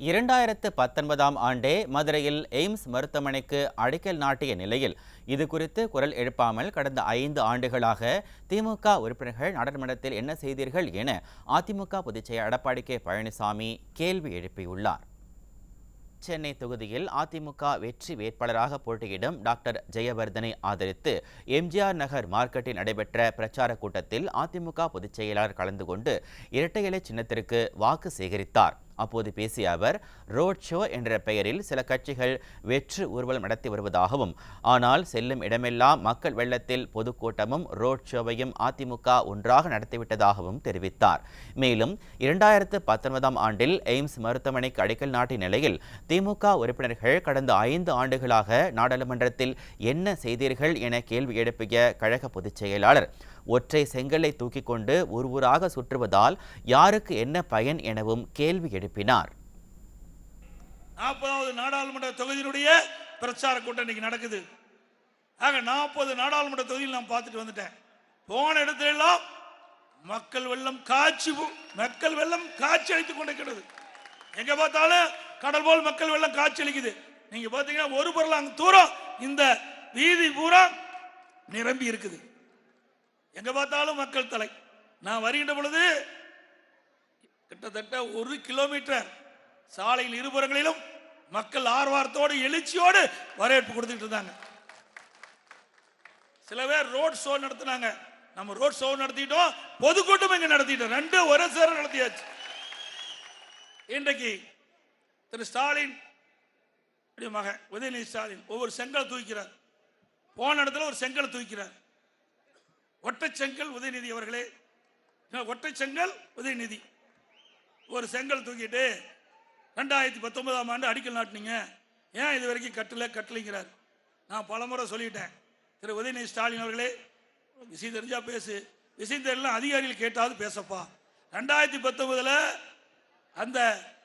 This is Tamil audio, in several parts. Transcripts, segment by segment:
இரண்டாயிரத்து பத்தொன்பதாம் ஆண்டே மதுரையில் எய்ம்ஸ் மருத்துவமனைக்கு அடிக்கல் நாட்டிய நிலையில் இது குறித்து குரல் எழுப்பாமல் கடந்த ஐந்து ஆண்டுகளாக திமுக உறுப்பினர்கள் நாடாளுமன்றத்தில் என்ன செய்தீர்கள் என அதிமுக பொதுச்செயலர் எடப்பாடி கே பழனிசாமி கேள்வி எழுப்பியுள்ளார். சென்னை தொகுதியில் அதிமுக வெற்றி வேட்பாளராக போட்டியிடும் டாக்டர் ஜெயவர்தனை ஆதரித்து எம்ஜிஆர் நகர் மார்க்கெட்டில் நடைபெற்ற பிரச்சார கூட்டத்தில் அதிமுக பொதுச் செயலாளர் கலந்து கொண்டு இரட்டை இலை சின்னத்திற்கு வாக்கு சேகரித்தார். அப்போது பேசிய அவர் ரோட் ஷோ என்ற பெயரில் சில கட்சிகள் வெற்று ஊர்வலம் நடத்தி வருவதாகவும் ஆனால் செல்லும் இடமெல்லாம் மக்கள் வெள்ளத்தில் பொதுக்கூட்டமும் ரோட் ஷோவையும் அதிமுக ஒன்றாக நடத்திவிட்டதாகவும் தெரிவித்தார். மேலும் இரண்டாயிரத்து பத்தொன்பதாம் ஆண்டில் எய்ம்ஸ் மருத்துவமனைக்கு அடிக்கல் நாட்டிய நிலையில் திமுக உறுப்பினர்கள் கடந்த ஐந்து ஆண்டுகளாக நாடாளுமன்றத்தில் என்ன செய்தீர்கள் என கேள்வி எழுப்பிய கழக பொதுச் செயலாளர் ஒற்றை செங்கலை தூக்கிக் கொண்டு ஒருவராக ஊராக சுற்றுவதால் யாருக்கு என்ன பயன் எனவும் கேள்வி எழுப்பினார். நாற்பதாவது நாடாளுமன்ற தொகுதியினுடைய பிரச்சார கூட்டம் இன்னைக்கு நடக்குது. ஆக நாற்பது நாடாளுமன்ற தொகுதியில் நான் பார்த்துட்டு வந்துட்டேன். போன இடத்துல எல்லாம் மக்கள் வெள்ளம் காட்சி மக்கள் வெள்ளம் காட்சி அழித்துக் கொண்டிருக்கிறது. எங்க பார்த்தாலும் கடல் போல் மக்கள் வெள்ளம் காட்சி அளிக்குது நீங்க பாத்தீங்கன்னா ஒரு பொருளாங்க தூரம் இந்த வீதி பூரா நிரம்பி இருக்குது. எங்க பார்த்தாலும் மக்கள் தலை. நான் வருகின்ற பொழுது கிட்டத்தட்ட ஒரு கிலோமீட்டர் சாலையில் இருபுறங்களிலும் மக்கள் ஆர்வாரத்தோடு எழுச்சியோடு வரவேற்பு கொடுத்துட்டு இருந்தாங்க. சில பேர் ரோட் ஷோ நடத்தினாங்க. நம்ம ரோட் ஷோ நடத்திட்டோம். பொதுக்கூட்டம் இங்க நடத்திட்டோம். ரெண்டு ஒரே சேர நடத்தியாச்சு. இன்றைக்கு திரு ஸ்டாலின் மகன் உதயநிதி ஸ்டாலின் ஒவ்வொரு செங்கல் தூக்கிறார் போன இடத்துல ஒரு செங்கல் தூக்கிறார் ஒட்டச்செங்கல் உதயநிதி அவர்களே. ஒட்டச்செங்கல் உதயநிதி. ஒரு செங்கல் தூக்கிட்டு ரெண்டாயிரத்தி பத்தொன்பதாம் ஆண்டு அடிக்கல் நாட்டினீங்க. ஏன் இது வரைக்கும் கட்டல கட்டலைங்கிறார். நான் பலமுறை சொல்லிட்டேன். திரு உதயநிதி ஸ்டாலின் அவர்களே விஷயம் தெரிஞ்சா பேசு. விஷயம் தெரியல அதிகாரிகள் கேட்டாவது பேசப்பா. ரெண்டாயிரத்தி பத்தொன்பதுல அந்த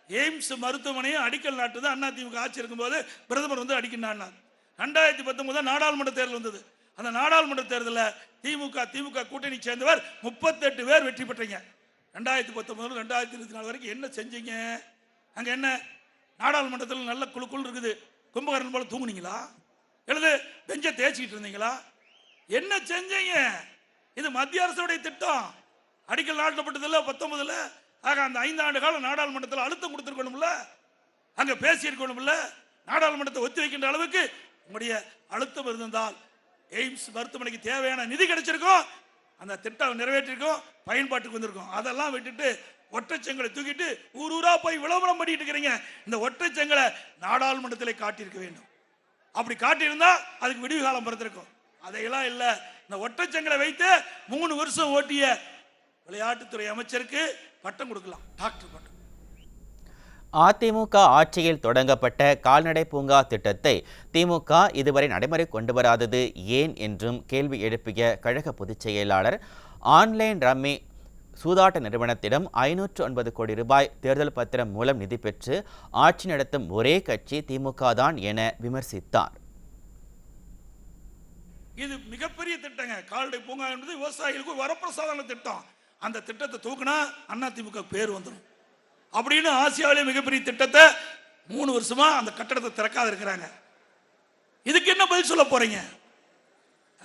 எய்ம்ஸ் மருத்துவமனையும் அடிக்கல் நாட்டுது. அதிமுக ஆட்சி இருக்கும்போது பிரதமர் வந்து அடிக்கல் நாட்டினார். ரெண்டாயிரத்தி பத்தொன்பது நாடாளுமன்ற தேர்தல் வந்தது. அந்த நாடாளுமன்ற தேர்தலில் திமுக திமுக கூட்டணி சேர்ந்தவர் முப்பத்தெட்டு பேர் வெற்றி பெற்றீங்க. ரெண்டாயிரத்தி பத்தொன்பது ரெண்டாயிரத்தி இருபத்தி நாலு வரைக்கும் என்ன செஞ்சீங்க? அங்கே என்ன? நாடாளுமன்றத்தில் நல்ல குழு குழு இருக்குது. கும்பகரன் போல தூங்குனீங்களா? எழுது பெஞ்ச தேய்ச்சிக்கிட்டு இருந்தீங்களா? என்ன செஞ்சீங்க? இது மத்திய அரசுடைய திட்டம். அடிக்கல் நாட்டப்பட்டதில்ல பத்தொன்பதுல ஆக அந்த ஐந்து ஆண்டு காலம் நாடாளுமன்றத்தில் அழுத்தம் கொடுத்துருக்கணும்ல? அங்கே பேசியிருக்கணும்ல? நாடாளுமன்றத்தை ஒத்தி வைக்கின்ற அளவுக்கு உங்களுடைய அழுத்தம் இருந்தால் எய்ம்ஸ் மருத்துவமனைக்கு தேவையான நிதி கிடைச்சிருக்கும். அந்த திட்டம் நிறைவேற்றிருக்கும். பயன்பாட்டுக்கு வந்திருக்கும். அதெல்லாம் விட்டுட்டு ஒற்றைச்செங்கலை தூக்கிட்டு ஊர் ஊரா போய் விளம்பரம் பண்ணிட்டு இருக்கிறீங்க. இந்த ஒற்றைச்செங்கலை நாடாளுமன்றத்தில் காட்டியிருக்க வேண்டும். அப்படி காட்டியிருந்தா அதுக்கு விடிவு காலம் பிறந்திருக்கும். அதையெல்லாம் இல்லை. இந்த ஒற்றைச்செங்கலை வைத்து மூணு வருஷம் ஓட்டிய விளையாட்டுத்துறை அமைச்சருக்கு பட்டம் கொடுக்கலாம். டாக்டர் பட்டம். அதிமுக ஆட்சியில் தொடங்கப்பட்ட கால்நடை பூங்கா திட்டத்தை திமுக இதுவரை நடைமுறை கொண்டு வராதது ஏன் என்றும் கேள்வி எழுப்பிய கழக பொதுச் செயலாளர் ஆன்லைன் ரம்மி சூதாட்ட நிறுவனத்திடம் ஐநூற்று ஒன்பது கோடி ரூபாய் தேர்தல் பத்திரம் மூலம் நிதி பெற்று ஆட்சி நடத்தும் ஒரே கட்சி திமுக தான் என விமர்சித்தார். இது மிகப்பெரிய திட்டங்க. கால்நடை பூங்கா என்பது விவசாயிகளுக்கு வரப்பிரசாதன திட்டம். அந்த திட்டத்தை தூக்குனா அதிமுக பேர் வந்துடும் அப்படின்னு ஆசியாவிலே மிகப்பெரிய திட்டத்தை மூணு வருஷமா அந்த கட்டடத்தை திறக்காத இருக்கிறாங்க. இதுக்கு என்ன பதில் சொல்ல போறீங்க?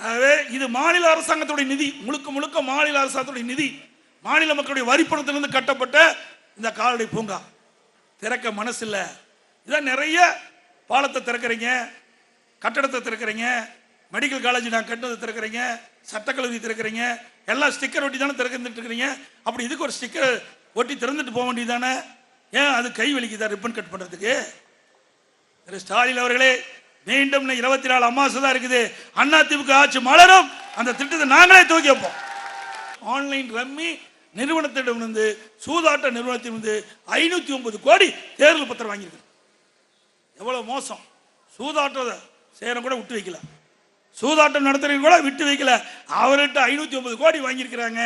ஆகவே இது மாநில அரசாங்கத்துடைய நிதி முழுக்க முழுக்க மாநில அரசாங்கத்துடைய நிதி. மாநில மக்களுடைய வரிப்பணத்திலிருந்து கட்டப்பட்ட இந்த கால்நடை பூங்கா. திறக்க மனசு இல்லை இதான் நிறைய பாலத்தை திறக்கிறீங்க கட்டடத்தை திறக்கிறீங்க மெடிக்கல் காலேஜ் நான் கட்டினதை திறக்கிறீங்க சட்டக்கல்லூரி திறக்கிறீங்க எல்லாம் ஸ்டிக்கர் ஒட்டி தானே திறக்கிறீங்க இருக்கிறீங்க. அப்படி இதுக்கு ஒரு ஸ்டிக்கர் ஒட்டி திறந்துட்டு போக வேண்டியது தானே ஏன் அது கை வலிக்குதா ரிப்பன் கட் பண்ணுறதுக்கு திரு ஸ்டாலின் அவர்களே மீண்டும் இருபத்தி நாலு அம்மாசை தான் இருக்குது. அண்ணா திமுக ஆட்சி மலரும். அந்த திட்டத்தை நாங்களே தூக்கி வைப்போம். ஆன்லைன் ரம்மி நிறுவனத்திடம் இருந்து சூதாட்ட நிறுவனத்திலிருந்து ஐநூத்தி ஒன்பது கோடி தேர்தல் பத்திரம் வாங்கியிருக்கு. எவ்வளவு மோசம். சூதாட்டத்தை சேரம் கூட விட்டு வைக்கல. சூதாட்டம் நடத்துறவங்க கூட விட்டு வைக்கல. அவர்கிட்ட ஐநூத்தி ஒன்பது கோடி வாங்கியிருக்கிறாங்க.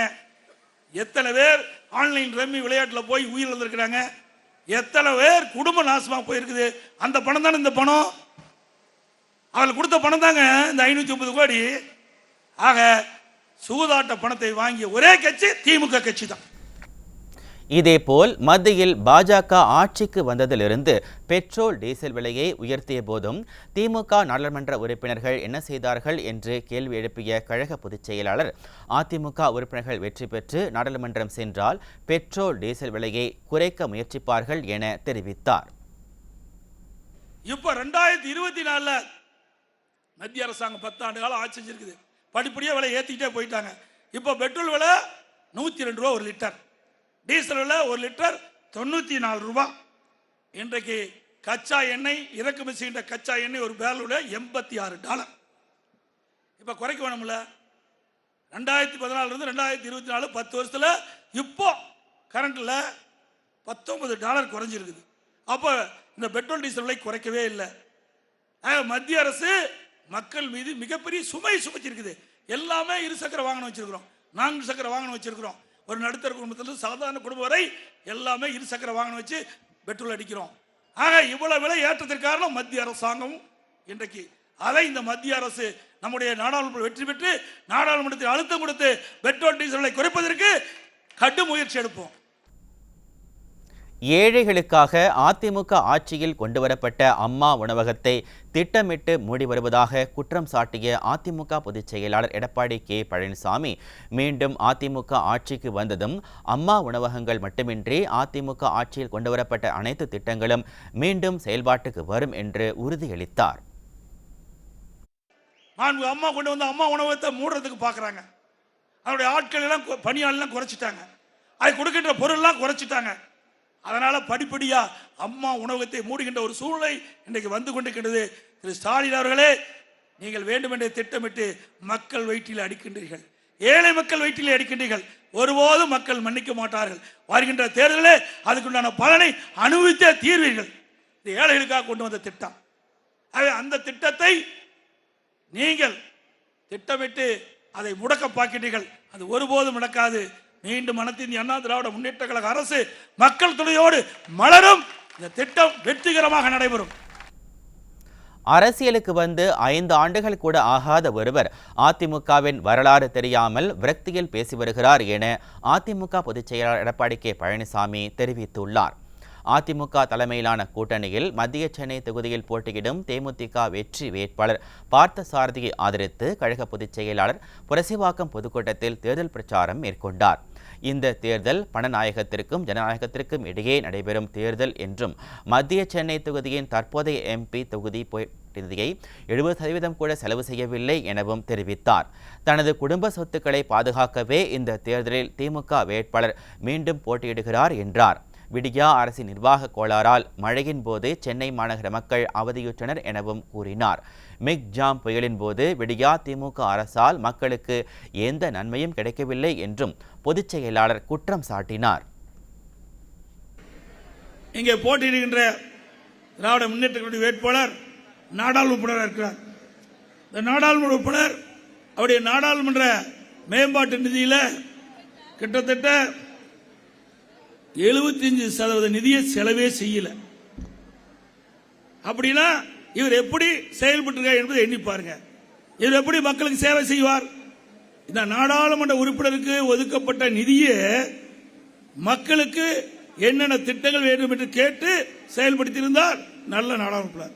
எத்தனை பேர் ஆன்லைன் ரம்மி விளையாட்டில் போய் உயிர் வந்திருக்கிறாங்க எத்தனை பேர் குடும்ப நாசமாக போயிருக்குது. அந்த பணம் தானே இந்த பணம்? அவள் கொடுத்த பணம் தாங்க இந்த ஐநூற்றி ஒன்பது கோடி. ஆக சூதாட்ட பணத்தை வாங்கிய ஒரே கட்சி திமுக கட்சி தான் இதேபோல் மத்தியில் பாஜக ஆட்சிக்கு வந்ததிலிருந்து பெட்ரோல் டீசல் விலையை உயர்த்திய போதும் திமுக நாடாளுமன்ற உறுப்பினர்கள் என்ன செய்தார்கள் என்று கேள்வி எழுப்பிய கழக பொதுச் செயலாளர் அதிமுக உறுப்பினர்கள் வெற்றி பெற்று நாடாளுமன்றம் சென்றால் பெட்ரோல் டீசல் விலையை குறைக்க முயற்சிப்பார்கள் என தெரிவித்தார். இப்போ ரெண்டாயிரத்தி இருபத்தி நாலுல மத்திய அரசாங்கம் பத்தாண்டு காலம் ஆட்சி செஞ்சிருக்குது. படிப்படியாக விலை ஏற்றிக்கிட்டே போயிட்டாங்க. இப்போ பெட்ரோல் விலை நூற்றி ரெண்டு ரூபா ஒரு லிட்டர். டீசல் விலை ஒரு லிட்டர் தொண்ணூத்தி நாலு ரூபாய் இன்றைக்கு கச்சா எண்ணெய் இறக்குமதி செய்கின்ற கச்சா எண்ணெய் ஒரு பேரலோட எண்பத்தி ஆறு டாலர். இப்போ குறைக்க வேணும்ல? ரெண்டாயிரத்தி பதினாலருந்து ரெண்டாயிரத்தி இருபத்தி நாலு பத்து வருஷத்தில் இப்போ கரண்ட்டில் பத்தொன்பது டாலர் குறைஞ்சிருக்குது. அப்போ இந்த பெட்ரோல் டீசல் விலை குறைக்கவே இல்லை. மத்திய அரசு மக்கள் மீது மிகப்பெரிய சுமை சுமைச்சிருக்குது. எல்லாமே இரு சக்கர வாகனம் வச்சிருக்கிறோம். நான்கு சக்கர வாகனம் வச்சிருக்கிறோம். ஒரு நடுத்தர குடும்பத்திலிருந்து சாதாரண குடும்பம் வரை எல்லாமே இருசக்கர வாகனம் வச்சு பெட்ரோல் அடிக்கிறோம். ஆக இவ்வளவு விலை ஏற்றத்திற்கு காரணம் மத்திய அரசாங்கம். இன்றைக்கு அதை இந்த மத்திய அரசு நம்முடைய நாடாளுமன்ற வெற்றி பெற்று நாடாளுமன்றத்தில் அழுத்தம் கொடுத்து பெட்ரோல் டீசலை குறைப்பதற்கு கடும் முயற்சி எடுப்போம். ஏழைகளுக்காக அதிமுக ஆட்சியில் கொண்டுவரப்பட்ட அம்மா உணவகத்தை திட்டமிட்டு மூடி வருவதாக குற்றம் சாட்டிய அதிமுக பொதுச் செயலாளர் எடப்பாடி கே பழனிசாமி மீண்டும் அதிமுக ஆட்சிக்கு வந்ததும் அம்மா உணவகங்கள் மட்டுமின்றி அதிமுக ஆட்சியில் கொண்டுவரப்பட்ட அனைத்து திட்டங்களும் மீண்டும் செயல்பாட்டுக்கு வரும் என்று உறுதியளித்தார். மாண்பு அம்மா கொண்டு வந்து அம்மா உணவகத்தை மூடுறதுக்கு பார்க்குறாங்க அதனுடைய ஆட்கள் எல்லாம் பணியாளெல்லாம் குறைச்சிட்டாங்க. அது கொடுக்கின்ற பொருள்லாம் குறைச்சிட்டாங்க. அதனால படிப்படியா அம்மா உணவகத்தை மூடுகின்ற ஒரு சூழ்நிலை இன்றைக்கு வந்து கொண்டிருக்கின்றது. திரு ஸ்டாலின் அவர்களே நீங்கள் வேண்டுமென்றே திட்டமிட்டு மக்கள் வயிற்றில் அடிக்கின்றீர்கள். ஏழை மக்கள் வயிற்றிலே அடிக்கின்றீர்கள். ஒருபோதும் மக்கள் மன்னிக்க மாட்டார்கள். வருகின்ற தேர்தலே அதுக்குண்டான பலனை அனுபவித்தே தீர்வீர்கள். இந்த ஏழைகளுக்காக கொண்டு வந்த திட்டம். ஆகவே அந்த திட்டத்தை நீங்கள் திட்டமிட்டு அதை முடக்க பார்க்கிறீர்கள் அது ஒருபோதும் நடக்காது. மீண்டும் அனைத்து அண்ணா திராவிட முன்னேற்ற கழக அரசு மக்கள் துணையோடு மலரும். இந்த திட்டம் வெற்றிகரமாக நடைபெறும். அரசியலுக்கு வந்து ஐந்து ஆண்டுகள் கூட ஆகாத ஒருவர் அதிமுகவின் வரலாறு தெரியாமல் விரக்தியில் பேசி வருகிறார் என அதிமுக பொதுச் செயலாளர் எடப்பாடி கே. பழனிசாமி தெரிவித்துள்ளார். அதிமுக தலைமையிலான கூட்டணியில் மத்திய சென்னை தொகுதியில் போட்டியிடும் தேமுதிக வெற்றி வேட்பாளர் பார்த்தசாரதியை ஆதரித்து கழக பொதுச் செயலாளர் புரசிவாக்கம் பொதுக்கூட்டத்தில் தேர்தல் பிரச்சாரம் மேற்கொண்டார். இந்த தேர்தல் பணநாயகத்திற்கும் ஜனநாயகத்திற்கும் இடையே நடைபெறும் தேர்தல் என்றும் மத்திய சென்னை தொகுதியின் தற்போதைய எம்பி தொகுதி நிதியை எழுபது சதவீதம் கூட செலவு செய்யவில்லை எனவும் தெரிவித்தார். தனது குடும்ப சொத்துக்களை பாதுகாக்கவே இந்த தேர்தலில் திமுக வேட்பாளர் மீண்டும் போட்டியிடுகிறார் என்றார். விடியா அரசின் நிர்வாக கோளாறால் மழையின் போது சென்னை மாநகர மக்கள் அவதியுற்றனர் எனவும் கூறினார். மிக் ஜாம் புயலின் போது விடியா திமுக அரசால் மக்களுக்கு எந்த நன்மையும் கிடைக்கவில்லை என்றும் பொதுச் செயலாளர் குற்றம் சாட்டினார். இங்கே போட்டியிடுகின்ற திராவிட முன்னேற்ற கழக வேட்பாளர் நாடாளுமன்ற இருக்கிறார். இந்த நாடாளுமன்ற உறுப்பினர் அவருடைய நாடாளுமன்ற மேம்பாட்டு நிதியில் கிட்டத்தட்ட 75% சதவீத நிதியை செலவே செய்யல. அப்படின்னா இவர் எப்படி செயல்பட்டு என்பதை எண்ணி பாருங்க. இவர் எப்படி மக்களுக்கு சேவை செய்வார்? இந்த நாடாளுமன்ற உறுப்பினருக்கு ஒதுக்கப்பட்ட நிதியை மக்களுக்கு என்னென்ன திட்டங்கள் வேண்டும் என்று கேட்டு செயல்படுத்தியிருந்தால் நல்ல நாடாளுமன்ற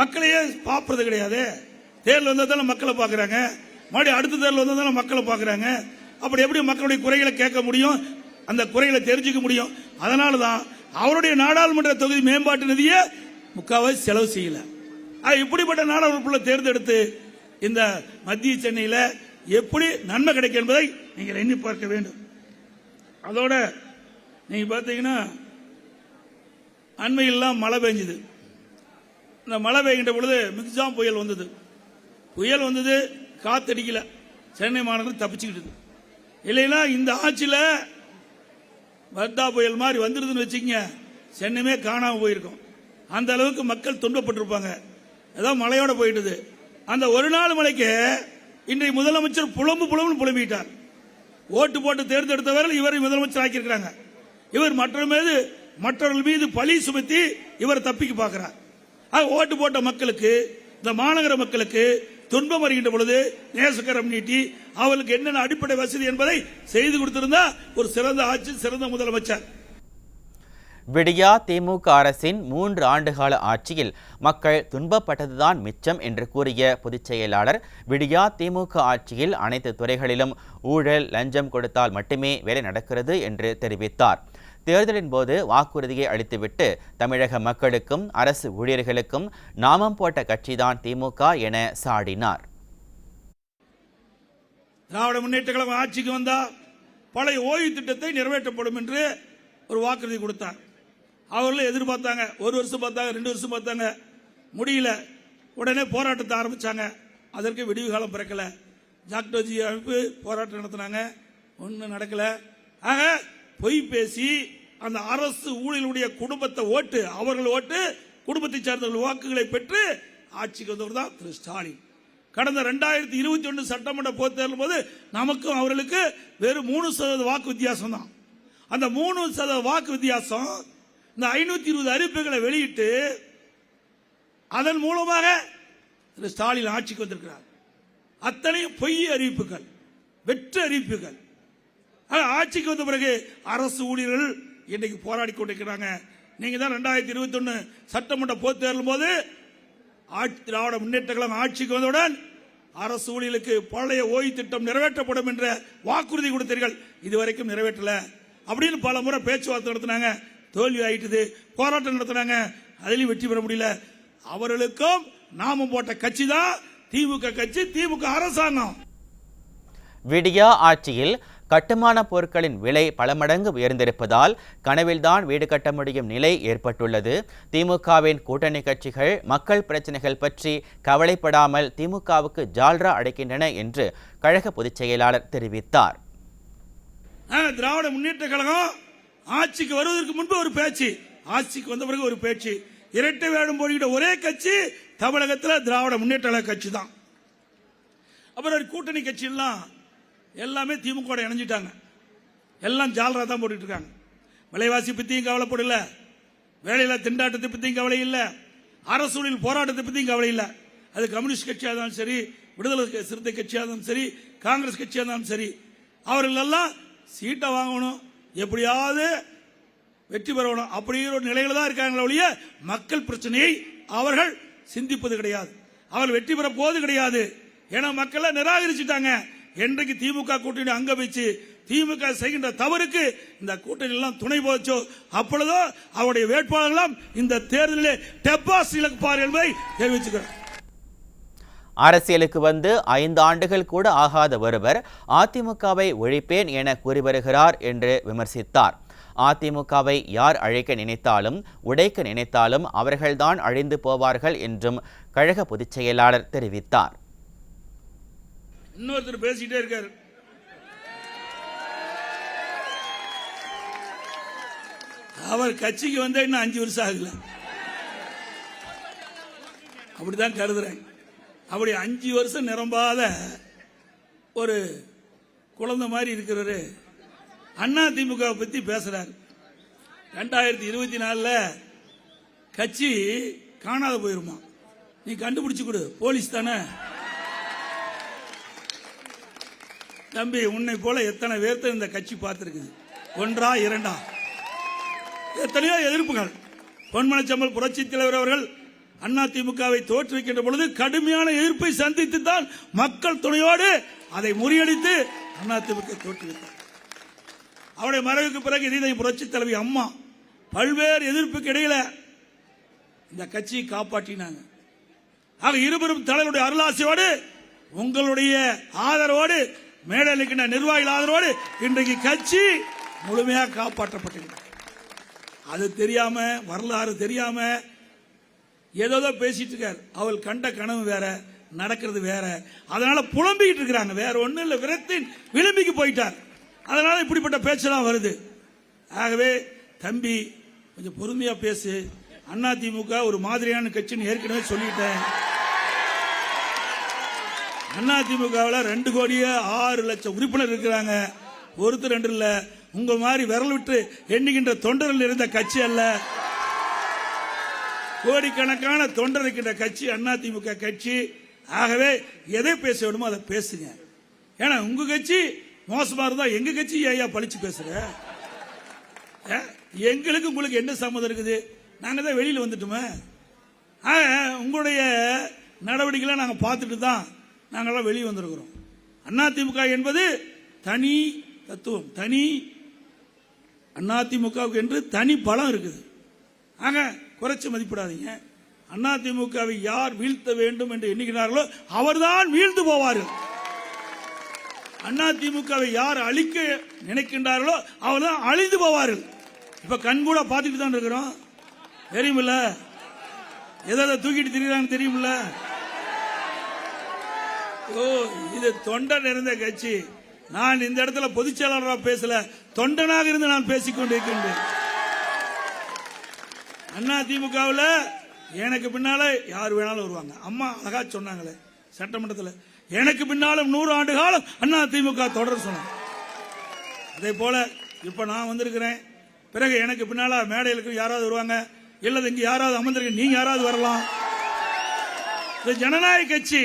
மக்களையே பார்ப்பது கிடையாது. தேர்தல் வந்ததால மக்களை பார்க்குறாங்க. மறுபடியும் அடுத்த தேர்தல் வந்ததால மக்களை பார்க்குறாங்க. அப்படி எப்படி மக்களுடைய குறைகளை கேட்க முடியும்? அந்த குறைகளை தெரிஞ்சுக்க முடியும். அதனால தான் அவருடைய நாடாளுமன்ற தொகுதி மேம்பாட்டு நிதியை முக்காவாசி செலவு செய்யலை. ஆக இப்படிப்பட்ட நாடாளுமன்ற தேர்ந்தெடுத்து இந்த மத்திய சென்னையில் எப்படி நன்மை கிடைக்கும் என்பதை நீங்கள் எண்ணி பார்க்க வேண்டும். அதோட நீங்க பார்த்தீங்கன்னா அண்மையிலாம் மழை பெஞ்சுது. இந்த மழை பெய்கின்ற பொழுது மிக்ஜாம் புயல் வந்தது. புயல் வந்தது காத்தடிக்கல. சென்னை மாநகரம் தப்பிச்சுக்கிட்டு இல்லைன்னா இந்த ஆட்சியில் வர்தா புயல் மாதிரி வந்துருதுன்னு வச்சுக்கங்க சென்னையுமே காணாம போயிருக்கும். அந்த அளவுக்கு மக்கள் துன்பப்பட்டிருப்பாங்க. ஏதோ மழையோட போயிட்டது. அந்த ஒரு நாள் மலைக்கு இன்றைய முதலமைச்சர் புலம்பு புலம்பு புலம்பிட்டார். ஓட்டு போட்டு தேர்ந்தெடுத்தவர்கள் இவரை முதலமைச்சர் ஆக்கியிருக்கிறாங்க. இவர் மற்ற மீது மற்றவர்கள் மீது பழி சுமத்தி இவர் தப்பிக்கு பார்க்கிறார். ஓட்டு போட்ட மக்களுக்கு இந்த மாநகர மக்களுக்கு துன்பம் வருகின்ற பொழுது நேசக்கரம் நீட்டி அவளுக்கு என்னென்ன அடிப்படை வசதி என்பதை செய்து கொடுத்திருந்தா ஒரு சிறந்த ஆட்சி சிறந்த முதலமைச்சர். விடியா திமுக அரசின் மூன்று ஆண்டுகால ஆட்சியில் மக்கள் துன்பப்பட்டதுதான் மிச்சம் என்று கூறிய பொதுச் செயலாளர் விடியா திமுக ஆட்சியில் அனைத்து துறைகளிலும் ஊழல் லஞ்சம் கொடுத்தால் மட்டுமே வேலை நடக்கிறது என்று தெரிவித்தார். தேர்தலின் போது வாக்குறுதியை அளித்துவிட்டு தமிழக மக்களுக்கும் அரசு ஊழியர்களுக்கும் நாமம் போட்ட கட்சிதான் திமுக என சாடினார். திராவிட முன்னேற்ற கழகம் ஆட்சிக்கு வந்தா பழைய ஓய்வு திட்டத்தை நிறைவேற்றப்படும் என்று ஒரு வாக்குறுதி கொடுத்தார். அவர்களும் எதிர்பார்த்தாங்க. ஒரு வருஷம் பார்த்தாங்க ரெண்டு வருஷம் பார்த்தாங்க. முடியல. உடனே போராட்டத்தை ஆரம்பிச்சாங்க. அதற்கு விடிவு காலம் பிறக்கல. ஜாக்டோஜி அமைப்பு போராட்டம் நடத்தினாங்க. ஒன்றும் நடக்கல. ஆக பொய் பேசி அந்த அரசு ஊழியர்களுடைய குடும்பத்தை ஓட்டு அவர்கள் ஓட்டு குடும்பத்தை சார்ந்தவர்கள் வாக்குகளை பெற்று ஆட்சிக்கு வந்தவர் தான் திரு ஸ்டாலின். கடந்த ரெண்டாயிரத்தி இருபத்தி ஒன்று சட்டமன்ற பொதுத் தேர்தல் போது நமக்கும் அவர்களுக்கு வெறும் மூணு சதவீத வாக்கு வித்தியாசம் தான் அந்த மூணு சதவீத வாக்கு வித்தியாசம் இந்த ஐநூத்தி இருபது அறிவிப்புகளை வெளியிட்டு அதன் மூலமாக திரு ஸ்டாலின் ஆட்சிக்கு வந்திருக்கிறார். அத்தனையும் பொய் அறிவிப்புகள் வெற்று அறிவிப்புகள். ஆட்சிக்கு வந்த பிறகு அரசு ஊழியர்கள் இன்னைக்கு போராடி கொண்டிருக்கிறாங்க. நீங்க தான் ரெண்டாயிரத்தி இருபத்தி ஒன்னு சட்டமன்ற பொதுத் தேர்தலும் போது ஆட்சி திராவிட முன்னேற்ற கழகம் ஆட்சிக்கு வந்தவுடன் அரசு ஊழியர்களுக்கு பழைய ஓய்வு திட்டம் நிறைவேற்றப்படும் என்ற வாக்குறுதி கொடுத்தீர்கள். இதுவரைக்கும் நிறைவேற்றல. அப்படின்னு பல முறை பேச்சுவார்த்தை நடத்தினாங்க. தோல்வி ஆயிட்டுது போராட்டம் நடத்தினாங்க. அதிலும் வெற்றி பெற முடியல. அவர்களுக்கும் நாமம் போட்ட கட்சி தான் திமுக கட்சி திமுக அரசாங்கம். விடியா ஆட்சியில் கட்டுமான பொருட்களின் விலை பல மடங்கு உயர்ந்திருப்பதால் கனவில்தான் வீடு கட்ட முடியும் நிலை ஏற்பட்டுள்ளது. திமுகவின் கூட்டணி கட்சிகள் மக்கள் பிரச்சனைகள் பற்றி கவலைப்படாமல் திமுகவுக்கு ஜால்ரா அடைக்கின்றன என்று கழக பொதுச் செயலாளர் தெரிவித்தார். திராவிட முன்னேற்ற கழகம் ஆட்சிக்கு வருவதற்கு முன்பு ஒரு பேச்சு. ஆட்சிக்கு வந்த பிறகு ஒரு பேச்சு. இரட்டை வேடம் போடுகிற ஒரே கட்சி தமிழகத்தில் திராவிட முன்னேற்ற கட்சி தான் அப்புறம் ஒரு கூட்டணி கட்சியெல்லாம் எல்லாமே திமுக இணைஞ்சிட்டாங்க. எல்லாம் ஜாலரா தான் போட்டுட்டு இருக்காங்க. விலைவாசி பற்றியும் கவலைப்படல. வேலையில் திண்டாட்டத்தை பற்றியும் கவலை இல்லை அரசூழல் போராட்டத்தை பற்றியும் கவலை இல்லை அது கம்யூனிஸ்ட் கட்சியாக இருந்தாலும் சரி விடுதலை சிறுத்தை கட்சியாக இருந்தாலும் சரி காங்கிரஸ் கட்சியாக இருந்தாலும் சரி அவர்கள் எல்லாம் சீட்டை வாங்கணும். எப்படியாவது வெற்றி பெறணும். அப்படிங்கிற ஒரு நிலையில தான் இருக்காங்களே ஒழிய மக்கள் பிரச்சனையை அவர்கள் சிந்திப்பது கிடையாது. அவர்கள் வெற்றி பெற போவது கிடையாது. ஏன்னா மக்களை நிராகரிச்சுட்டாங்க. என்றைக்கு திமுக கூட்டணி அங்க வச்சு திமுக செய்கின்ற தவறுக்கு இந்த கூட்டணி எல்லாம் துணை போச்சோ? அப்பொழுதோ அவருடைய வேட்பாளர்களும் இந்த தேர்தலில் டெபாசிட் இழப்பார் என்பதை தெரிவிச்சுக்கிறார் அரசியலுக்கு வந்து ஐந்து ஆண்டுகள் கூட ஆகாத ஒருவர் அதிமுகவை ஒழிப்பேன் என கூறி வருகிறார் என்று விமர்சித்தார். அதிமுகவை யார் அழைக்க நினைத்தாலும் உடைக்க நினைத்தாலும் அவர்கள்தான் அழிந்து போவார்கள் என்றும் கழக பொதுச் செயலாளர் தெரிவித்தார். இன்னொருத்தர் பேசிட்டே இருக்காரு. அவர் கட்சிக்கு வந்த இன்னும் அஞ்சு வருஷம் ஆகல. அப்படிதான் கருதுறேன். அப்படி அஞ்சு வருஷம் நிரம்பாத ஒரு குழந்தை மாதிரி இருக்கிறவரு அண்ணா திமுக பத்தி பேசுறார். ரெண்டாயிரத்தி இருபத்தி நாலுல கட்சி காணாத போயிருமா? நீ கண்டுபிடிச்சு கொடு. போலீஸ் தானே? தம்பி உன்னை போல எத்தனை பேர்த்த இந்த கட்சி பார்த்திருக்குது? ஒன்றா இரண்டா? எத்தனையோ எதிர்ப்புகள். பொன்மனச்சம்பல் புரட்சி தலைவர் அவர்கள் அண்ணா திமுகவை தோற்றுவிக்கின்ற பொழுது கடுமையான எதிர்ப்பை சந்தித்து தான் மக்கள் துணையோடு அதை முறியடித்து அண்ணா திமுக தோற்றுவித்தார். அவருடைய மறைவுக்கு பிறகு இதனை புரட்சி தலைவி அம்மா பல்வேறு எதிர்ப்புக்கு இடையில இந்த கட்சியை காப்பாற்றினாங்க. ஆக இருவரும் தலைவருடைய அருளாசியோடு உங்களுடைய ஆதரவோடு மேடையில் இருக்கின்ற நிர்வாகிகள் ஆதரவோடு இன்றைக்கு கட்சி முழுமையாக காப்பாற்றப்பட்டிருக்கிறது. அது தெரியாம வரலாறு தெரியாம ஏதோதோ பேசிட்டு இருக்கார். அவள் கண்ட கனவு வேற நடக்கிறது வேற. அதனால புலம்பிக்கிட்டு இருக்கிறாங்க. வேற ஒன்றும் இல்ல. விரத்தின் விளிம்பிக்கு போயிட்டார். அதனால இப்படிப்பட்ட பேச்செல்லாம் வருது. ஆகவே தம்பி கொஞ்சம் பொறுமையா பேசு. அண்ணா திமுக ஒரு மாதிரியான கட்சின்னு ஏற்கனவே சொல்லிட்டேன். அண்ணா திமுகவில் ரெண்டு கோடியே ஆறு லட்சம் உறுப்பினர் இருக்கிறாங்க. ஒருத்தர் ரெண்டு இல்ல. உங்க மாதிரி விரல் விட்டு எண்ணுகின்ற தொண்டர்கள் இருந்த கட்சி அல்ல. கோடிக்கணக்கான தொண்டர் இருக்கின்ற கட்சி அண்ணா திமுக கட்சி. ஆகவே எதை பேச வேணுமோ அதை பேசுங்க. ஏன்னா உங்க கட்சி மோசமா இருந்தா எங்க கட்சி ஏயா பழிச்சு பேசுற? எங்களுக்கு உங்களுக்கு என்ன சம்மதம் இருக்குது? நாங்கள் தான் வெளியில் வந்துட்டோமே. உங்களுடைய நடவடிக்கைகளை நாங்கள் பார்த்துட்டு தான் நாங்கள்லாம் வெளியே வந்திருக்கிறோம். அதிமுக என்பது தனி தத்துவம் தனி அதிமுகவுக்கு என்று தனி பலம் இருக்குது. ஆக குறைச்சி மதிப்பிடாதீங்க. அதிமுகவை யார் வீழ்த்த வேண்டும் என்று எண்ணுகிறார்களோ அவர்தான் வீழ்ந்து போவார்கள். அதிமுகவை யார் அழிக்க நினைக்கின்றார்களோ அவர்தான் அழிந்து போவார்கள். இப்ப கண் கூட பார்த்துட்டு தான் இருக்கிறோம். தெரியுமில்ல? எதாவது தூக்கிட்டு திரிகிறாங்க தெரியுமில்ல? ஓ இது தொண்டன் இருந்த கட்சி. நான் இந்த இடத்துல பொதுச் செயலாளராக பேசல. தொண்டனாக இருந்து நான் பேசிக்கொண்டிருக்கின்றேன். அண்ணா திமுகவில் எனக்கு பின்னால யார் வேணாலும் வருவாங்க. அம்மா அழகா சொன்னாங்களே சட்டமன்றத்தில். எனக்கு பின்னாலும் நூறு ஆண்டு காலம் அண்ணா திமுக தொடர் சொன்னாங்க. அதே போல இப்ப நான் வந்திருக்கிறேன். பிறகு எனக்கு பின்னால மேடைகளுக்கு யாராவது வருவாங்க? இல்லது இங்க யாராவது அமர்ந்திருக்க நீங்க யாராவது வரலாம். இது ஜனநாயக கட்சி.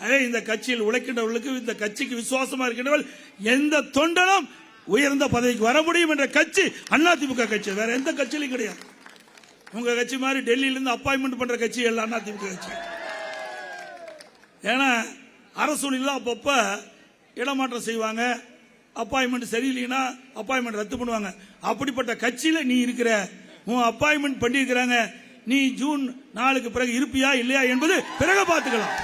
அதே இந்த கட்சியில் உழைக்கின்றவர்களுக்கு இந்த கட்சிக்கு விசுவாசமா இருக்கின்றவர்கள் எந்த தொண்டனும் உயர்ந்த பதவிக்கு வர முடியும் என்ற கட்சி அதிமுக கட்சி. வேற எந்த கட்சியிலும் கிடையாது. உங்க கட்சி மாதிரி டெல்லியிலேருந்து அப்பாயின்மெண்ட் பண்ற கட்சி எல்லாம் அதிமுக கட்சி. ஏன்னா அரசூழில் அப்பப்ப இடமாற்றம் செய்வாங்க அப்பாயின்மெண்ட் சரியில்லைன்னா அப்பாயின்மெண்ட் ரத்து பண்ணுவாங்க. அப்படிப்பட்ட கட்சியில நீ இருக்கிற உன் அப்பாயின்மெண்ட் பண்ணியிருக்கிறாங்க நீ ஜூன் நாளுக்கு பிறகு இருப்பியா இல்லையா என்பது பிறகு பார்த்துக்கலாம்.